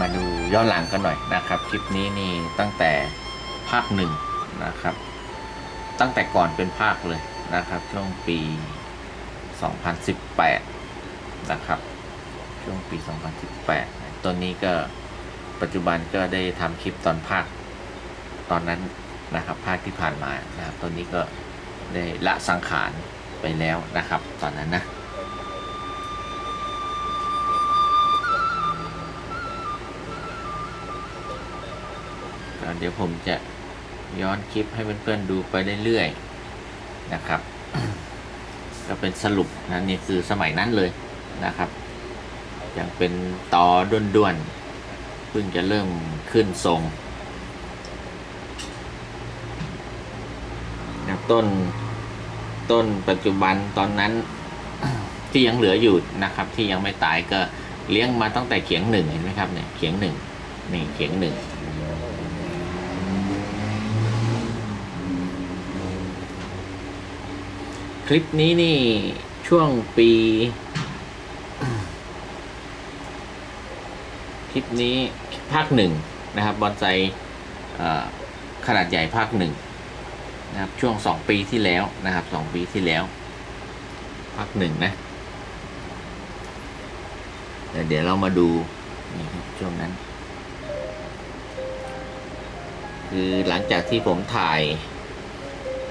มาดูย้อนหลังกันหน่อยนะครับ คลิปนี้นี่ตั้งแต่ภาคหนึ่งนะครับ ตั้งแต่ก่อนเป็นภาคเลยนะครับ ช่วงปี 2018 นะครับ ช่วงปี 2018 ตัวนี้ก็ปัจจุบันก็ได้ทำคลิปตอนภาคตอนนั้นนะครับภาคที่ผ่านมานะครับตอนนี้ก็ได้ละสังขารไปแล้วนะครับ ตอนนั้นนะ เดี๋ยวผมจะย้อนคลิปให้เพื่อนๆดูไปเรื่อยๆนะครับ ก็เป็นสรุปนะนี่คือสมัยนั้นเลยนะครับ ยังเป็นตอด้วนๆเพิ่งจะเริ่มขึ้นทรงนะต้นต้นปัจจุบันตอนนั้นที่ยังเหลืออยู่นะครับ ที่ยังไม่ตายก็เลี้ยงมาตั้งแต่เขียงหนึ่งเห็นไหมครับเนี่ยเขียงหนึ่งนี่เขียงหนึ่ง คลิปนี้นี่ช่วงปี คลิปนี้ภาคหนึ่งนะครับบอนไซขนาดใหญ่ภาคหนึ่งนะครับช่วงสองปีที่แล้วนะครับสองปีที่แล้ว ภาคหนึ่งนะเดี๋ยวเรามาดูนี่ครับช่วงนั้น คือหลังจากที่ผมถ่าย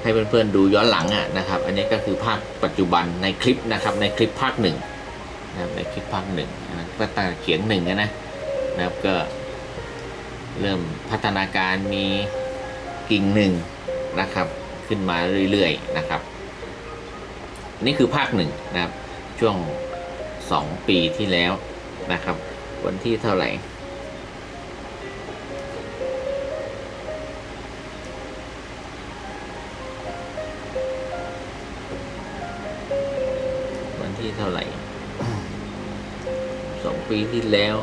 ให้เพื่อนๆดูย้อนหลังอะนะครับ อันนี้ก็คือภาคปัจจุบันในคลิปนะครับ ในคลิปภาคหนึ่งนะครับในคลิปภาคหนึ่งนะก็ตั้งแต่เขียงหนึ่งนะนะครับก็เริ่มพัฒนาการมีกิ่งหนึ่งนะครับ ขึ้นมาเรื่อยๆนะครับ นี่คือภาคหนึ่งนะครับ ช่วงสองปีที่แล้วนะครับ วันที่เท่าไหร่ ปีที่แล้ว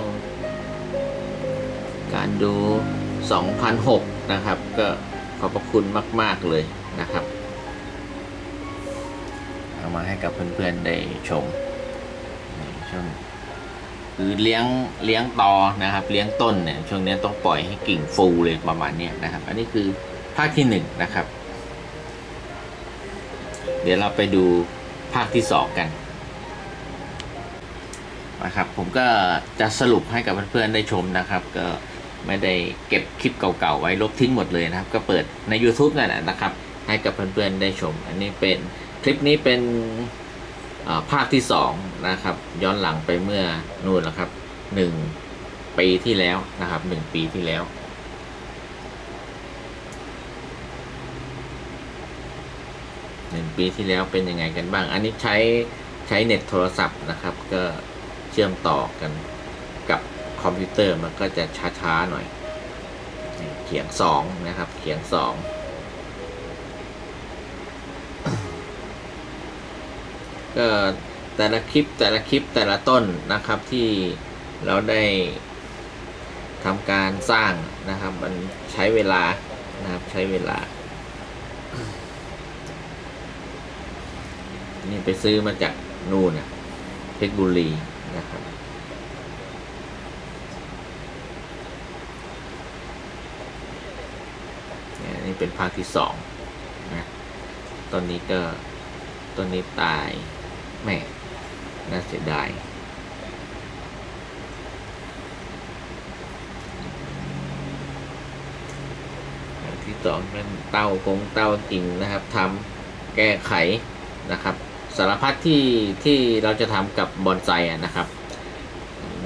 การดู 2006 นะครับ ก็ขอบพระคุณมาก ๆ เลยนะครับ เอามาให้กับเพื่อน ๆ ได้ชมช่วงคือเลี้ยงเลี้ยงตอนะครับ เลี้ยงต้นเนี่ยช่วงนี้ต้องปล่อยให้กิ่งฟูเลยประมาณนี้นะครับ อันนี้คือภาคที่หนึ่งนะครับ เดี๋ยวเราไปดูภาคที่สองกัน นะครับ ผมก็จะสรุปให้กับเพื่อนๆได้ชมนะครับ ก็ไม่ได้เก็บคลิปเก่าๆไว้ลบทิ้งหมดเลยนะครับ ก็เปิดใน YouTube นั่นแหละนะครับ ให้กับเพื่อนๆได้ชม อันนี้เป็นคลิปนี้เป็นภาคที่สองนะครับ ย้อนหลังไปเมื่อนู่นแล้วครับหนึ่งปีที่แล้วนะครับหนึ่งปีที่แล้วหนึ่งปีที่แล้วเป็นยังไงกันบ้าง อันนี้ใช้ใช้เน็ตโทรศัพท์นะครับ ก็ เชื่อมต่อกันกับคอมพิวเตอร์มันก็จะช้าๆหน่อย เขียงสองนะครับ เขียงสองก็แต่ละคลิปแต่ละคลิปแต่ละต้นนะครับที่เราได้ทำการสร้างนะครับ มันใช้เวลานะครับใช้เวลา นี่ไปซื้อมาจากนู่นนะเพชรบุรี นะครับนี่เป็นภาคที่สองนะตอนนี้ก็ต้นนี้ตายแม่น่าเสียดายที่สองเป็นเต้ากงเต้ากิ่งนะครับทำแก้ไขนะครับ สารพัดที่ที่เราจะทำกับบอนไซนะครับ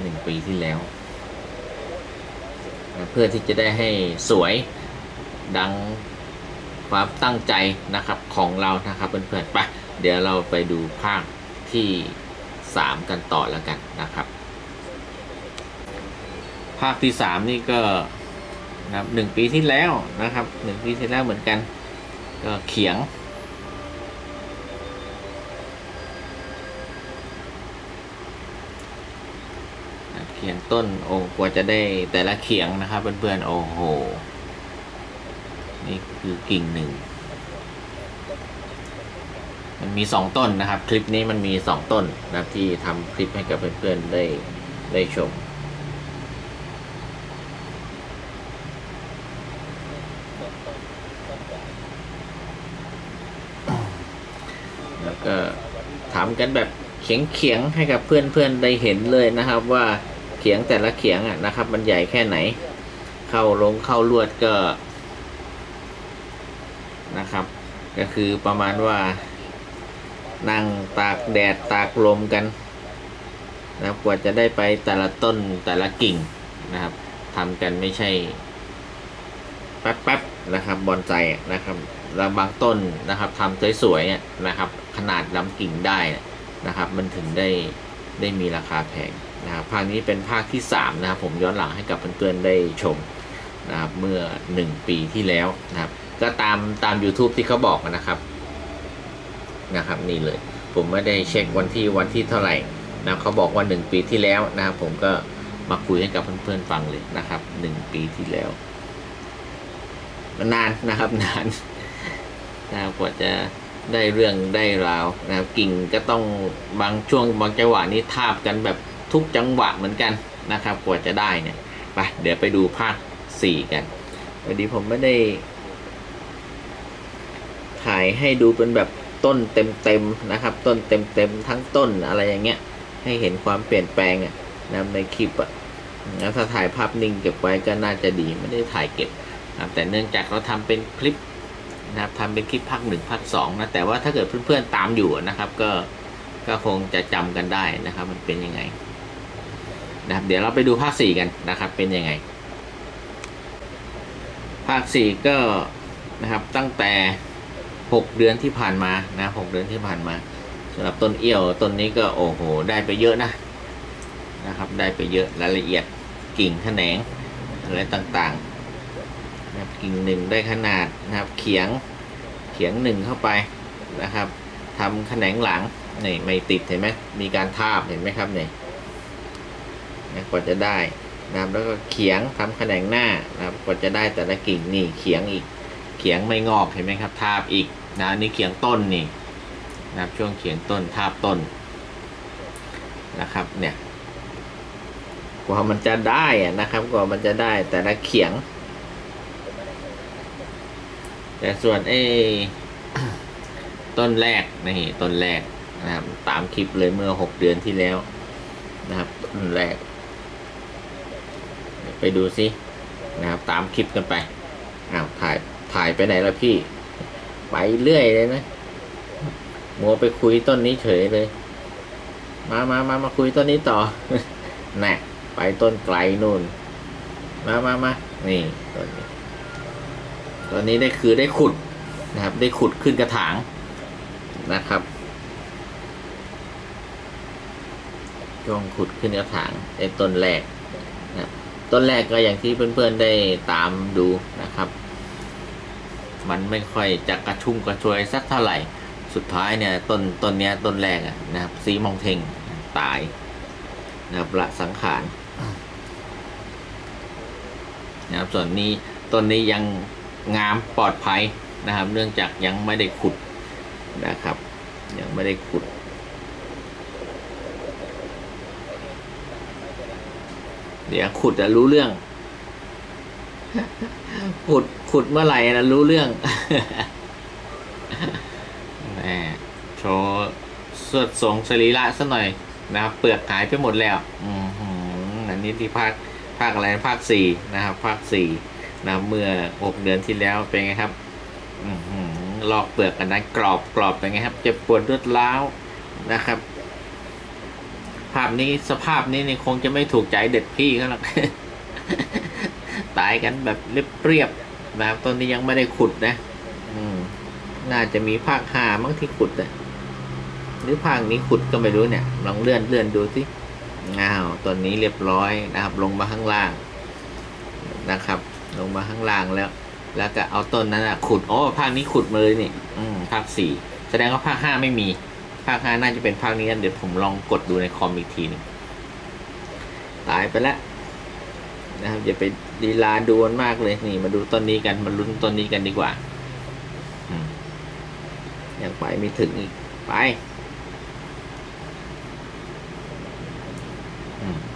หนึ่งปีที่แล้ว เพื่อที่จะได้ให้สวยดังความตั้งใจนะครับของเรานะครับเพื่อนๆไปเดี๋ยวเราไปดูภาคที่ 3 กันต่อแล้วกันนะครับ ภาคที่ 3 นี่ก็นะครับหนึ่งปีที่แล้วนะครับหนึ่งปีที่แล้วเหมือนกัน ก็เขียง เขียนต้นโอ้กว่าจะได้แต่ละเขียงนะครับเพื่อนๆโอ้โห นี่คือกิ่งหนึ่ง มันมีสองต้นนะครับ คลิปนี้มันมีสองต้นนะที่ทำคลิปให้กับเพื่อนๆได้ได้ชมแล้วก็ถามกันแบบเขียงๆให้กับเพื่อนๆได้เห็นเลยนะครับว่า เขียงแต่ละเขียงอะนะครับ มันใหญ่แค่ไหน เข้าลงเข้าลวดก็นะครับ ก็คือประมาณว่านั่งตากแดดตากลมกันนะครับกว่าจะได้ไปแต่ละต้นแต่ละกิ่งนะครับทำกันไม่ใช่แป๊บๆนะครับบอนไซนะครับแล้วบางต้นนะครับทำสวยๆนะครับ ขนาดลำกิ่งได้นะครับ มันถึงได้ได้มีราคาแพง นะครับภาคนี้เป็นภาคที่3นะครับผมย้อนหลังให้กับเพื่อนๆได้ชมนะครับเมื่อ 1 ปีที่แล้วนะครับ ก็ตามตาม YouTube ที่เขาบอกนะครับนะครับนี่เลย ผมไม่ได้เช็ควันที่วันที่เท่าไหร่นะเขาบอกว่า 1 ปีที่แล้วนะครับ ผมก็มาคุยให้กับเพื่อนๆฟังเลยนะครับ 1 ปีที่แล้วนานนะครับนานนะครับกว่าจะได้เรื่องได้ราวนะครับกิ่งก็ต้องบางช่วงบางจังหวะนี้ทาบกันแบบ ทุกจังหวะเหมือนกันนะครับ กว่าจะได้เนี่ยไปเดี๋ยวไปดูภาคสี่กันวันนี้ผมไม่ได้ ถ่ายให้ดูเป็นแบบต้นเต็มๆนะครับ ต้นเต็มๆทั้งต้นอะไรอย่างเงี้ย ให้เห็นความเปลี่ยนแปลงอะนะในคลิปอะแล้วถ้าถ่ายภาพนิ่งเก็บไว้ก็น่าจะดีไม่ได้ถ่ายเก็บนะแต่เนื่องจากเราทำเป็นคลิปนะครับทำเป็นคลิปภาคหนึ่งภาคสองนะแต่ว่าถ้าเกิดเพื่อนๆตามอยู่นะครับ ก็ก็คงจะจำกันได้นะครับ มันเป็นยังไง นะครับ เดี๋ยวเราไปดูภาคสี่กันนะครับ เป็นยังไง ภาคสี่ก็นะครับตั้งแต่หกเดือนที่ผ่านมานะหกเดือนที่ผ่านมาสำหรับต้นเอี้ยวต้นนี้ก็โอ้โหได้ไปเยอะนะนะครับ ได้ไปเยอะรายละเอียดกิ่งแขนงอะไรต่างๆนะครับกิ่งหนึ่งได้ขนาดนะครับเขียงเขียงหนึ่งเข้าไปนะครับทำแขนงหลังนี่ไม่ติดเห็นไหมมีการทาบเห็นไหมครับเนี่ย นะกว่าจะได้นะครับแล้วก็เขียงทำแขนงหน้านะครับกว่าจะได้แต่ละกิ่งนี่เขียงอีก เขียงไม่งอกเห็นไหมครับ ทาบอีกนะนี่เขียงต้นนี่นะครับช่วงเขียงต้นทาบต้นนะครับเนี่ยกว่ามันจะได้อะนะครับ กว่ามันจะได้แต่ละเขียง แต่ส่วนไอ้ต้นแรกนี่ต้นแรกนะครับตามคลิปเลยเมื่อหกเดือนที่แล้วนะครับต้นแรก ไปดูซินะครับ ตามคลิปกันไปอ้าวถ่ายถ่ายไปไหนแล้วพี่ ไปเรื่อยเลยนะมัวไปคุยต้นนี้เฉยเลย มามามามาคุยต้นนี้ต่อน่ะไปต้นไกลนู่น มามามานี่ต้นนี้ตอนนี้ได้คือได้ขุดนะครับ ได้ขุดขึ้นกระถางนะครับช่วงขุดขึ้นกระถางไอ้ต้นแรก ต้นแรกก็อย่างที่เพื่อนๆได้ตามดูนะครับ มันไม่ค่อยจะกระชุ่มกระชวยสักเท่าไหร่ สุดท้ายเนี่ยต้นต้นเนี้ยต้นแรกนะครับ สีมองเทงตายนะครับละสังขารนะครับส่วนนี้ต้นนี้ยังงามปลอดภัยนะครับ เนื่องจากยังไม่ได้ขุดนะครับ ยังไม่ได้ขุด เดี๋ยวขุดจะรู้เรื่อง ขุดขุดเมื่อไหร่นะรู้เรื่องแหมโชว์สวดทรงสรีระซะหน่อยนะครับเปลือกหายไปหมดแล้ว อืมออันนี้ที่ภาคภาคอะไรภาคสี่นะครับ ภาคสี่นะเมื่อหกเดือนที่แล้วเป็นไงครับอือหือลอกเปลือกกันนะกรอบกรอบเป็นไงครับเจ็บปวดรวดร้าวนะครับ ภาพนี้สภาพนี้เนี่ยคงจะไม่ถูกใจเด็ดพี่เขาหรอกตายกันแบบเรียบเรียบนะครับต้นนี้ยังไม่ได้ขุดนะ อืม น่าจะมีภาคห้ามั้งที่ขุดอะหรือภาคนี้ขุดก็ไม่รู้เนี่ย ลองเลื่อนเลื่อนดูสิอ้าวต้นนี้เรียบร้อยนะครับ ลงมาข้างล่างนะครับ ลงมาข้างล่างแล้ว แล้วก็เอาต้นนั้นอะขุดโอ้ภาคนี้ขุดมาเลยนี่ อืมภาคสี่แสดงว่าภาคห้าไม่มี ภาคห้าน่าจะเป็นภาคนี้กันเดี๋ยวผมลองกดดูในคอมอีกทีหนึงตายไปแล้วนะครับอย่าไปดีลาดูมันมากเลยนี่มาดูต้นนี้กันมาลุ้นต้นนี้กันดีกว่าอยังไปไม่ถึงอีกไป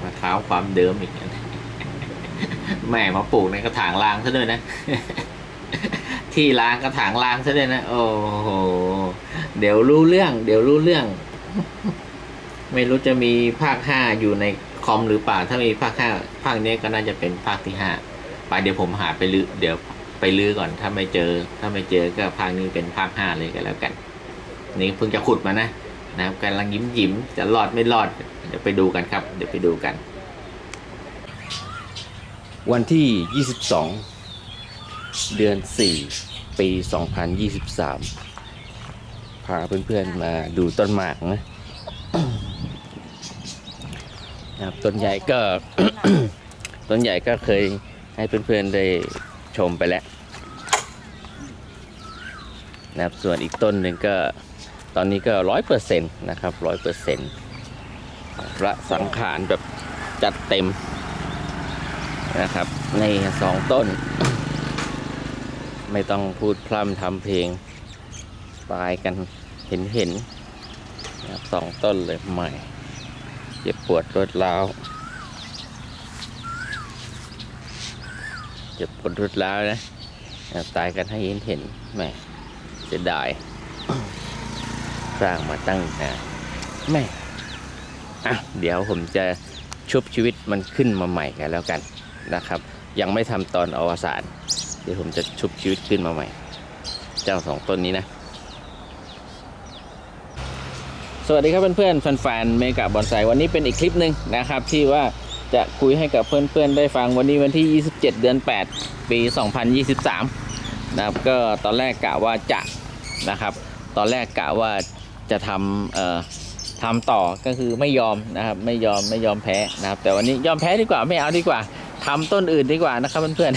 มาเท้าความเดิมอีกแม่มาปลูกในกระถางรางซะด้วยนะ ที่ล้างกระถางรางซะด้วยนะ โอ้โห เดี๋ยวรู้เรื่อง เดี๋ยวรู้เรื่อง ไม่รู้จะมีภาคห้าอยู่ในคอมหรือเปล่า ถ้ามีภาคห้าภาคนี้ก็น่าจะเป็นภาคที่ห้าไปเดี๋ยวผมหาไปลือเดี๋ยวไปลือก่อน ถ้าไม่เจอ ถ้าไม่เจอก็ภาคนี้เป็นภาคห้าเลยก็แล้วกัน นี่เพิ่งจะขุดมานะนะครับกำลังยิ้มยิ้มจะรอดไม่รอด เดี๋ยวไปดูกันครับ เดี๋ยวไปดูกัน วันที่ 22 เดือน 4 ปี 2023าเพื่อนๆมาดูต้นหมากนะนะครับต้นใหญ่ก็ ต้นใหญ่ก็เคยให้เพื่อนๆได้ชมไปแล้วนะครับส่วนอีกต้นหนึ่งก็ตอนนี้ก็ร้อยเปอร์เซ็นต์นะครับร้อยเปอร์เซ็นต์ละสังขารแบบจัดเต็มนะครับ ในสองต้น ไม่ต้องพูดพร่ำทำเพลงตายกัน เห็นเห็นนะครับสองต้นเลยใหม่ เจ็บปวดรวดร้าวเจ็บปวดรวดร้าวนะตายกันให้เห็นเห็นแม่เสียดายสร้างมาตั้งนานแม่อะเดี๋ยวผมจะชุบชีวิตมันขึ้นมาใหม่กันแล้วกันนะครับ ยังไม่ทำตอนอวสานเดี๋ยวผมจะชุบชีวิตขึ้นมาใหม่ เจ้าสองต้นนี้นะ ส วัสดีครับเพื่อนๆแฟนๆเมกะบอนไซวันนี้เป็นอีกคลิปหนึ่งนะครับที่ว่าจะคุยให้กับเพื่อนๆได้ฟังวันนี้วันที่ 27 เดือน 8 ปี 2023 นะครับก็ตอนแรกกะว่าจะนะครับ ตอนแรกกะว่าจะทำเอ่อทำต่อก็คือไม่ยอมนะครับไม่ยอมไม่ยอมแพ้นะครับ แต่วันนี้ยอมแพ้ดีกว่าไม่เอาดีกว่าทำต้นอื่นดีกว่านะครับเพื่อน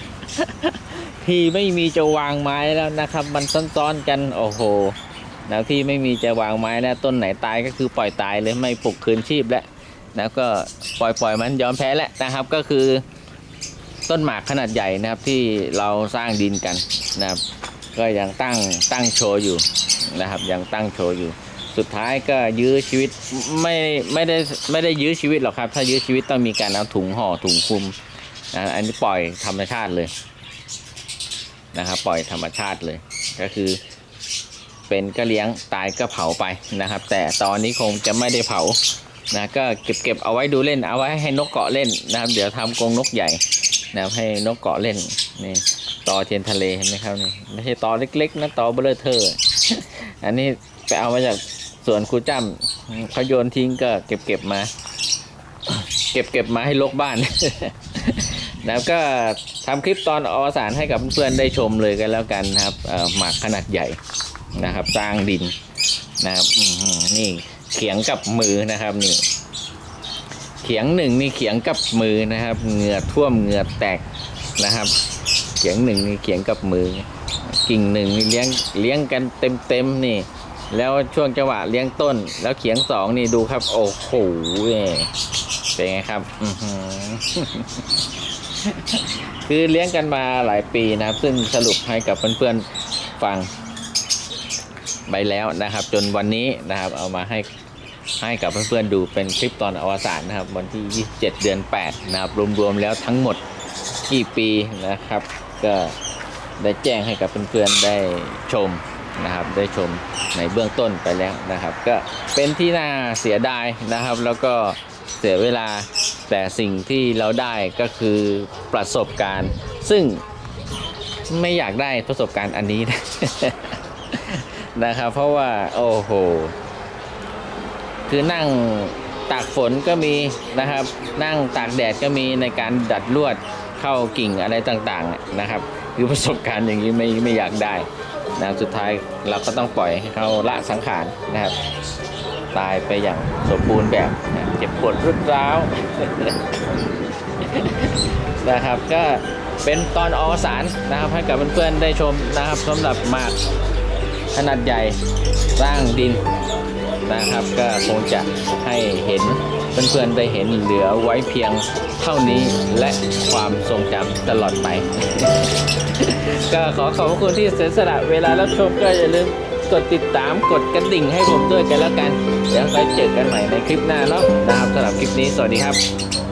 ๆที่ไม่มีจะวางไม้แล้วนะครับ มันซ้อนๆกันโอ้โห แล้วที่ไม่มีจะวางไม้แล้วต้นไหนตายก็คือปล่อยตายเลยไม่ปลุกคืนชีพแล้วแล้วก็ปล่อยปล่อยมันยอมแพ้แล้วนะครับก็คือ ต้นหมากขนาดใหญ่นะครับที่เราสร้างดินกันนะครับ ก็ยังตั้งตั้งโชว์อยู่นะครับ ยังตั้งโชว์อยู่ สุดท้ายก็ยื้อชีวิตไม่ไม่ได้ไม่ได้ยื้อชีวิตหรอกครับ ถ้ายื้อชีวิตต้องมีการเอาถุงห่อถุงคลุมนะอันนี้ปล่อยธรรมชาติเลยนะครับ ปล่อยธรรมชาติเลยก็คือ เป็นก็เลี้ยงตายก็เผาไปนะครับ แต่ตอนนี้คงจะไม่ได้เผานะก็เก็บเก็บเอาไว้ดูเล่นเอาไว้ให้นกเกาะเล่นนะครับ เดี๋ยวทำกรงนกใหญ่นะครับให้นกเกาะเล่นนี่ตอเทียนทะเลเห็นไหมครับนี่ไม่ใช่ตอเล็กๆนะตอเบลเทอร์อันนี้ไปเอามาจากสวนครูจ้ำเขาโยนทิ้งก็เก็บเก็บมา เก็บเก็บมาให้ลกบ้านนะครับก็ทำคลิปตอนอวสานให้กับเพื่อนๆได้ชมเลยกันแล้วกันนะครับหมากขนาดใหญ่ นะครับสร้างดินนะครับนี่เขียงกับมือนะครับนี่เขียงหนึ่งนี่เขียงกับมือนะครับเหงื่อท่วมเหงื่อแตกนะครับ เขียงหนึ่งนี่เขียงกับมือ กิ่งหนึ่งนี่เลี้ยงเลี้ยงกันเต็มเต็มนี่ แล้วช่วงจังหวะเลี้ยงต้น แล้วเขียงสองนี่ดูครับ โอ้โหเป็นไงครับอืคือเลี้ยงกันมาหลายปีนะครับ ซึ่งสรุปให้กับเพื่อนๆฟัง ไปแล้วนะครับ จนวันนี้นะครับเอามาให้ให้กับเพื่อนๆดูเป็นคลิปตอนอวสานนะครับ วันที่ 27 เดือน 8 นะครับ รวมๆแล้วทั้งหมดกี่ปีนะครับ ก็ได้แจ้งให้กับเพื่อนๆได้ชมนะครับได้ชมในเบื้องต้นไปแล้วนะครับ ก็เป็นที่น่าเสียดายนะครับ แล้วก็เสียเวลาแต่สิ่งที่เราได้ก็คือประสบการณ์ ซึ่งไม่อยากได้ประสบการณ์อันนี้นะ นะครับ เพราะว่าโอ้โห คือนั่งตากฝนก็มีนะครับ นั่งตากแดดก็มีในการดัดลวดเข้ากิ่งอะไรต่างๆนะครับ คือประสบการณ์อย่างนี้ไม่ไม่อยากได้นะครับสุดท้ายเราก็ต้องปล่อยให้เขาละสังขารนะครับ ตายไปอย่างสมบูรณ์แบบเจ็บปวดรุดร้าวนะครับ ก็เป็นตอนอวสานนะครับให้กับเพื่อนๆได้ชมนะครับสำหรับหมาก ขนาดใหญ่สร้างดินนะครับ ก็คงจะให้เห็นเพื่อนๆได้เห็นเหลือไว้เพียงเท่านี้และความทรงจำตลอดไป ก็ขอขอบคุณที่เสียสละเวลารับชมก็อย่าลืมกดติดตามกดกระดิ่งให้ผมด้วยกันแล้วกัน เดี๋ยวไปเจอกันใหม่ในคลิปหน้าเนาะนะครับสำหรับคลิปนี้สวัสดีครับ